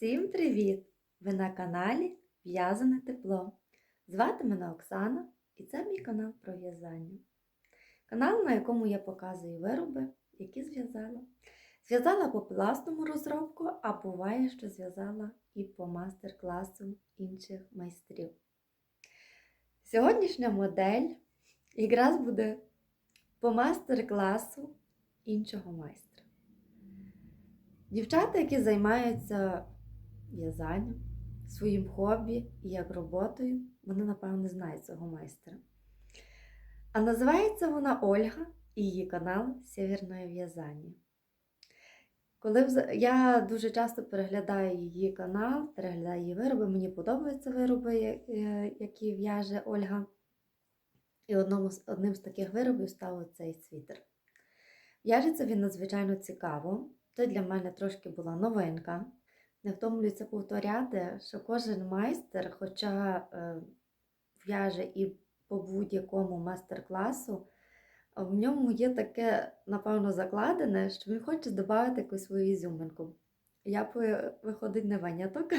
Всім привіт! Ви на каналі В'язане тепло. Звати мене Оксана і це мій канал про в'язання. Канал, на якому я показую вироби, які зв'язала. Зв'язала по пласному розробку, а буває, що зв'язала і по мастер-класу інших майстрів. Сьогоднішня модель якраз буде по мастер-класу іншого майстра. Дівчата, які займаються в'язанням, своїм хобі і як роботою, вони, напевно, знають цього майстра. А називається вона Ольга і її канал Сєвєрне в'язання. Коли я дуже часто переглядаю її канал, переглядаю її вироби, мені подобаються вироби, які в'яже Ольга. І одному одним з таких виробів став цей світер. В'яжеться він надзвичайно цікаво. Це для мене трошки була новинка. Не втомлюється повторяти, що кожен майстер, хоча е, в'яже і по будь-якому майстер-класу, в ньому є таке, напевно, закладене, що він хоче додати якусь свою ізюминку. Я виходить не виняток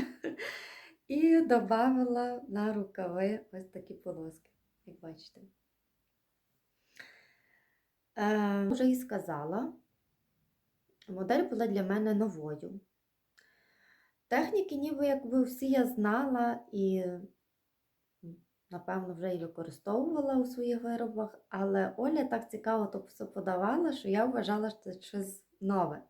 і додала на рукави ось такі полоски, як бачите. Е, вже і сказала, модель була для мене новою. Техніки, ніби якби всі я знала і, напевно, вже і використовувала у своїх виробах, але Оля так цікаво то все подавала, що я вважала, що це щось нове.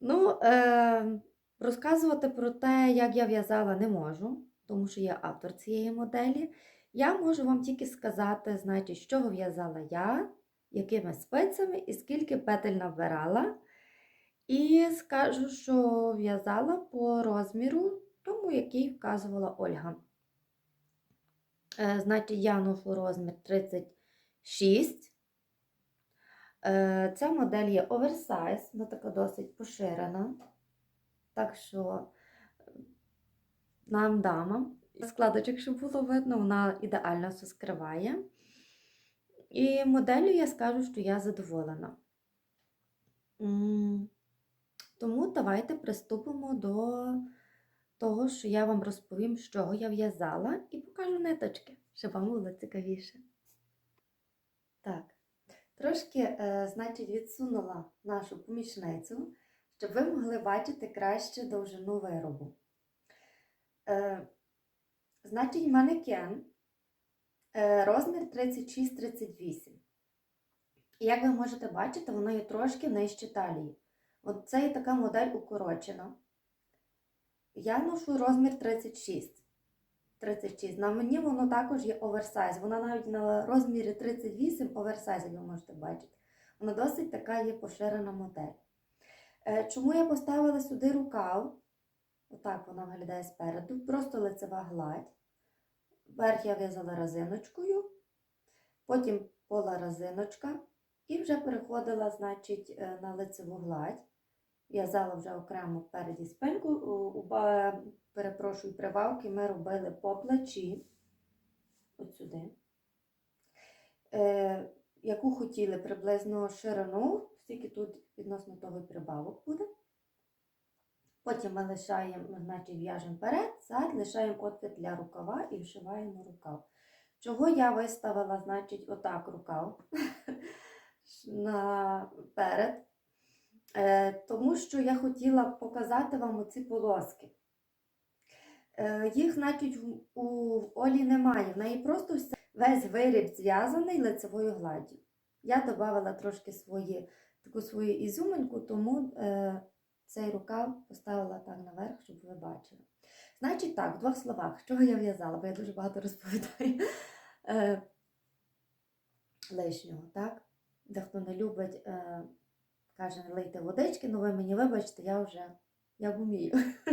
Ну, е, розказувати про те, як я в'язала, не можу, тому що я автор цієї моделі. Я можу вам тільки сказати, значить, з чого в'язала я, якими спицями і скільки петель набирала. І скажу, що в'язала по розміру, тому який вказувала Ольга. Е, Значить, я ношу розмір 36. Е, Ця модель є оверсайз, вона така досить поширена. Так що нам дамам. Складочок, щоб було видно, вона ідеально все скриває. І моделлю я скажу, що я задоволена. Тому давайте приступимо до того, що я вам розповім, з чого я в'язала, і покажу ниточки, щоб вам було цікавіше. Так, трошки, е, значить, відсунула нашу помічницю, щоб ви могли бачити краще довжину виробу. Е, значить, манекен е, розмір 36-38. І як ви можете бачити, воно є трошки нижче талії. От це є така модель укорочена. Я ношу розмір 36. 36. На мені воно також є оверсайз. Вона навіть на розмірі 38 оверсайз, ви можете бачити. Вона досить така є поширена модель. Е, Чому я поставила сюди рукав? Отак вона виглядає спереду. Просто лицева гладь. Верх я в'язала резиночкою, потім пола резиночка. І вже переходила, значить, е, на лицеву гладь. В'язала вже окремо переді спинку. У, у, перепрошую, прибавки ми робили по плечі. От сюди. Е, яку хотіли приблизно ширину, стільки тут відносно того прибавок буде. Потім ми лишаємо, значить, в'яжемо перед, зад, лишаємо отвір для рукава і вшиваємо рукав. Чого я виставила, значить, отак рукав наперед, Е, тому що я хотіла показати вам оці полоски. Е, Їх, значить, у Олі немає. В неї просто вся- весь виріб зв'язаний лицевою гладдю. Я додала трошки свої, таку свою ізюминку, тому е, цей рукав поставила так наверх, щоб ви бачили. Значить, так, в двох словах, чого я в'язала, бо я дуже багато розповідаю е, лишнього, так? Дехто не любить, е, каже, не лийте водички, ну ви мені вибачте, я вже я вмію.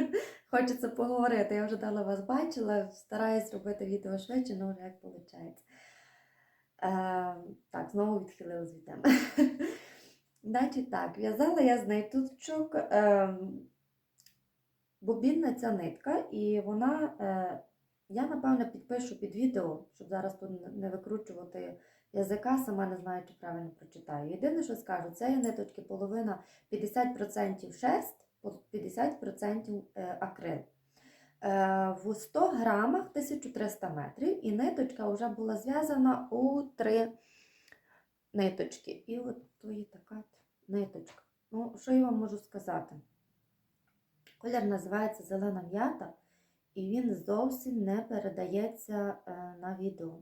Хочеться поговорити. Я вже дала вас бачила, стараюсь робити відео швидше, але вже як виходить. Е, так, знову відхилилась від теми. Значить так, в'язала я з ниточок. Е, бобінна ця нитка, і вона, е, я напевно підпишу під відео, щоб зараз тут не викручувати язика, сама не знаю, чи правильно прочитаю. Єдине, що скажу, це є ниточки половина 50% шерсть, 50% е, акрил. Е, В 100 грамах 1300 метрів, і ниточка вже була зв'язана у три ниточки. І от то є така ниточка. Ну, що я вам можу сказати? Колір називається зелена м'ята, і він зовсім не передається е, на відео.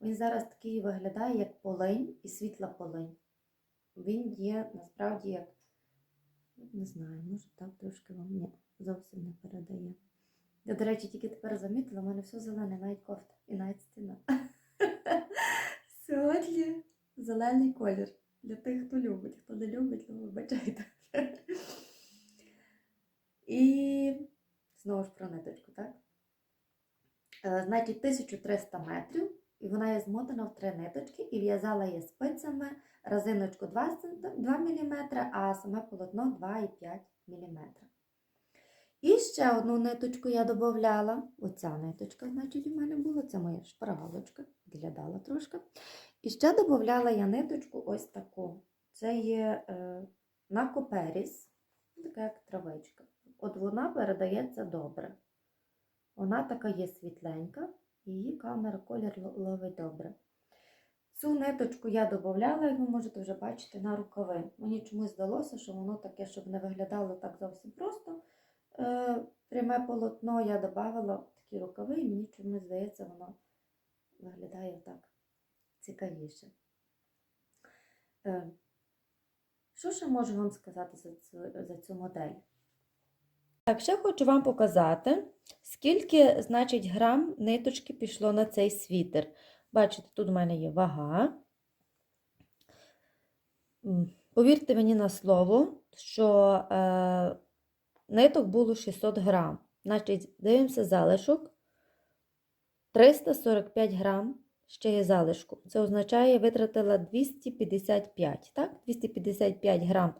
Він зараз такий виглядає, як полинь і світла полинь. Він є насправді як, не знаю, може так трошки вам ні, зовсім не передає. Я, до речі, тільки тепер замітила, в мене все зелене, навіть кофта і навіть стіна. Сьогодні зелений колір. Для тих, хто любить. Хто не любить, то вибачайте. І знову ж про ниточку, так? Е, Значить, 1300 метрів, і вона є змотана в три ниточки, і в'язала я спицями резиночку 2, 2 мм, а саме полотно 2,5 мм. І ще одну ниточку я додавала. Оця ниточка, значить, у мене була, це моя шпаргалочка, підглядала трошки. І ще додавала я ниточку ось таку. Це є е, на коперіс, така як травичка. От вона передається добре. Вона така є світленька, її камера колір ловить добре. Цю ниточку я додавала, як ви можете вже бачити, на рукави. Мені чомусь здалося, що воно таке, щоб не виглядало так зовсім просто. Е, пряме полотно я додавала такі рукави, і мені чомусь здається, воно виглядає так цікавіше. Е, що ще можу вам сказати за цю, за цю модель? Так, ще хочу вам показати, скільки, значить, грам ниточки пішло на цей світер. Бачите, тут у мене є вага. Повірте мені на слово, що е, ниток було 600 грам. Значить, дивимося залишок. 345 грам ще є залишку. Це означає, витратила 255, так? 255 грам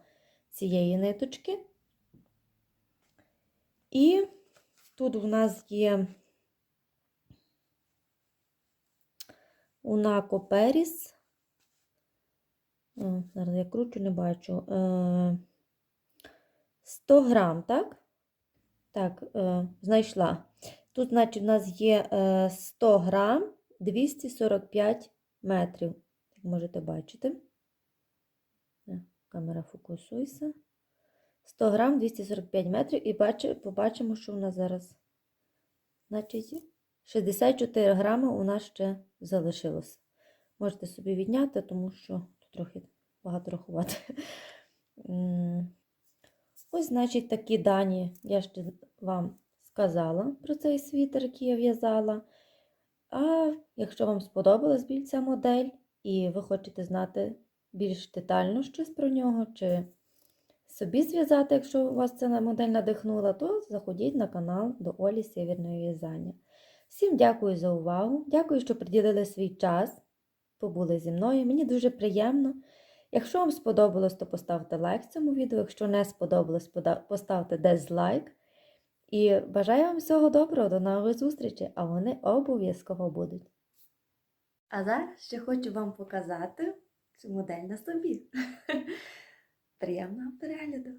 цієї ниточки. І тут у нас є Унако Періс. Зараз я кручу, не бачу. Е, 100 грам, так? Так, е, знайшла. Тут, значить, у нас є е, 100 грам 245 метрів. Як можете бачити. Е, Камера фокусуйся. 100 грам 245 метрів. І бачи, побачимо, що у нас зараз. Значить, 64 грами у нас ще залишилося. Можете собі відняти, тому що тут трохи багато рахувати. Ось, значить, такі дані я ще вам сказала про цей світер, який я в'язала. А якщо вам сподобалась більш ця модель, і ви хочете знати більш детально щось про нього, чи собі зв'язати, якщо вас ця модель надихнула, то заходіть на канал до Олі Сєвєрної в'язання. Всім дякую за увагу. Дякую, що приділили свій час, побули зі мною. Мені дуже приємно. Якщо вам сподобалось, то поставте лайк цьому відео. Якщо не сподобалось, поставте дизлайк. І бажаю вам всього доброго, до нових зустрічей, а вони обов'язково будуть. А зараз ще хочу вам показати цю модель на собі. Приємного перегляду!